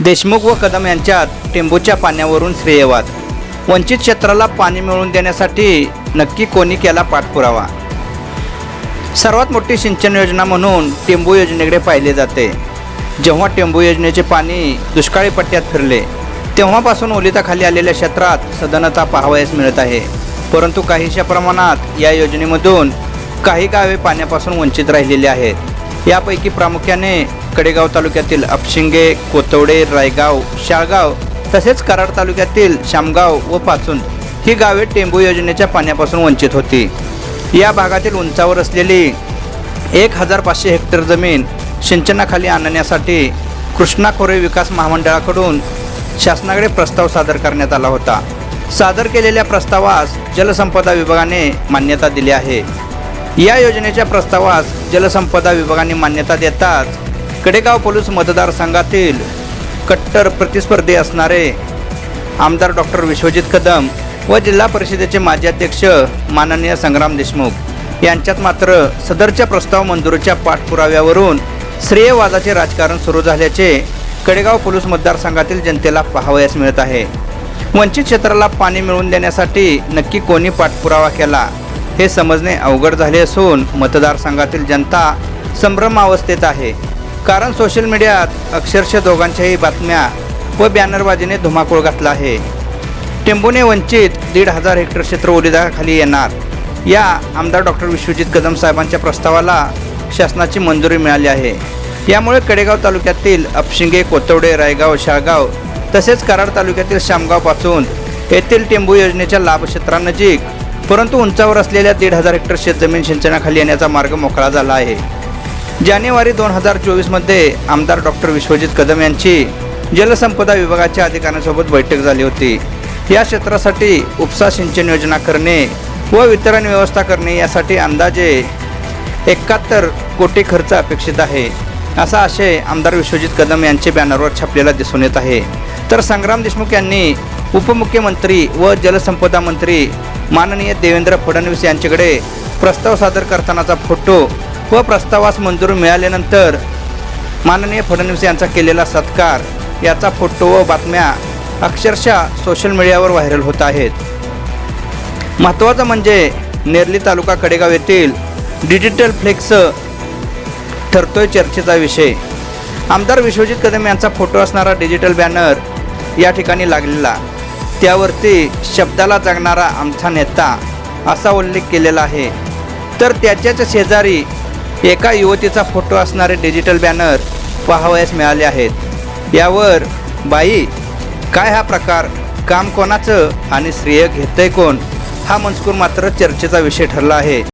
देशमुख व कदम यांच्यात टेंबूच्या पाण्यावरून श्रेयवाद. वंचित क्षेत्राला पाणी मिळवून देण्यासाठी नक्की कोणी केला पाठपुरावा? सर्वात मोठी सिंचन योजना म्हणून टेंबू योजनेकडे पाहिले जाते. जेव्हा टेंबू योजनेचे पाणी दुष्काळी पट्ट्यात फिरले तेव्हापासून ओलिताखाली आलेल्या क्षेत्रात सदनता पाहावयास मिळत आहे. परंतु काहीशा प्रमाणात या योजनेमधून काही गावे पाण्यापासून वंचित राहिलेली आहेत. यापैकी प्रामुख्याने कडेगाव तालुक्यातील अपशिंगे कोतवडे रायगाव शाळगाव तसेच कराड तालुक्यातील शामगाव व पाचून ही गावे टेंबू योजनेच्या पाण्यापासून वंचित होती. या भागातील उंचावर असलेली एक हजार पाचशे हेक्टर जमीन सिंचनाखाली आणण्यासाठी कृष्णा खोरे विकास महामंडळाकडून शासनाकडे प्रस्ताव सादर करण्यात आला होता. सादर केलेल्या प्रस्तावास जलसंपदा विभागाने मान्यता दिली आहे. या योजनेच्या प्रस्तावास जलसंपदा विभागाने मान्यता देताच कडेगाव पोलीस मतदारसंघातील कट्टर प्रतिस्पर्धी असणारे आमदार डॉक्टर विश्वजित कदम व जिल्हा परिषदेचे माजी अध्यक्ष माननीय संग्राम देशमुख यांच्यात मात्र सदरच्या प्रस्ताव मंजुरीच्या पाठपुराव्यावरून श्रेयवादाचे राजकारण सुरू झाल्याचे कडेगाव पोलीस मतदारसंघातील जनतेला पाहावयास मिळत आहे. वंचित क्षेत्राला पाणी मिळवून देण्यासाठी नक्की कोणी पाठपुरावा केला हे समजणे अवघड झाले असून मतदारसंघातील जनता संभ्रमावस्थेत आहे. कारण सोशल मीडियात अक्षरशः दोघांच्याही बातम्या व बॅनरबाजीने धुमाकूळ घातला आहे. टेंबूने वंचित दीड हजार हेक्टर क्षेत्र ओलिदाखाली येणार. या आमदार डॉक्टर विश्वजित कदम साहेबांच्या प्रस्तावाला शासनाची मंजुरी मिळाली आहे. यामुळे कडेगाव तालुक्यातील अपशिंगे कोतवडे रायगाव शाळगाव तसेच कराड तालुक्यातील शामगावपासून येथील टेंबू योजनेच्या लाभक्षेत्रानजीक परंतु उंचावर असलेल्या दीड हजार हेक्टर शेतजमीन सिंचनाखाली येण्याचा मार्ग मोकळा झाला आहे. जानेवारी दोन हजार चोवीसमध्ये आमदार डॉक्टर विश्वजित कदम यांची जलसंपदा विभागाच्या अधिकाऱ्यांसोबत बैठक झाली होती. या क्षेत्रासाठी उपसा सिंचन योजना करणे व वितरण व्यवस्था करणे यासाठी अंदाजे एकाहत्तर कोटी खर्च अपेक्षित आहे. असा आशय आमदार विश्वजित कदम यांचे बॅनरवर छापलेला दिसून येत आहे. तर संग्राम देशमुख यांनी उपमुख्यमंत्री व जलसंपदा मंत्री माननीय देवेंद्र फडणवीस यांच्याकडे प्रस्ताव सादर करतानाचा फोटो व प्रस्तावास मंजुरी मिळाल्यानंतर माननीय फडणवीस यांचा केलेला सत्कार याचा फोटो व बातम्या अक्षरशः सोशल मीडियावर व्हायरल होत आहेत. महत्त्वाचं म्हणजे नेरली तालुका कडेगाव येथील डिजिटल फ्लेक्स ठरतोय चर्चेचा विषय. आमदार विश्वजित कदम यांचा फोटो असणारा डिजिटल बॅनर या ठिकाणी लागलेला. त्यावरती शब्दाला जगणारा आमचा नेता असा उल्लेख केलेला आहे. तर त्याच्याच शेजारी एका युवतीचा फोटो असणारे डिजिटल बॅनर पाहावयास मिळाले आहेत. यावर बाई काय हा प्रकार? काम कोणाचं? आणि श्रेय घेतंय कोण? हा मजकूर मात्र चर्चेचा विषय ठरला आहे.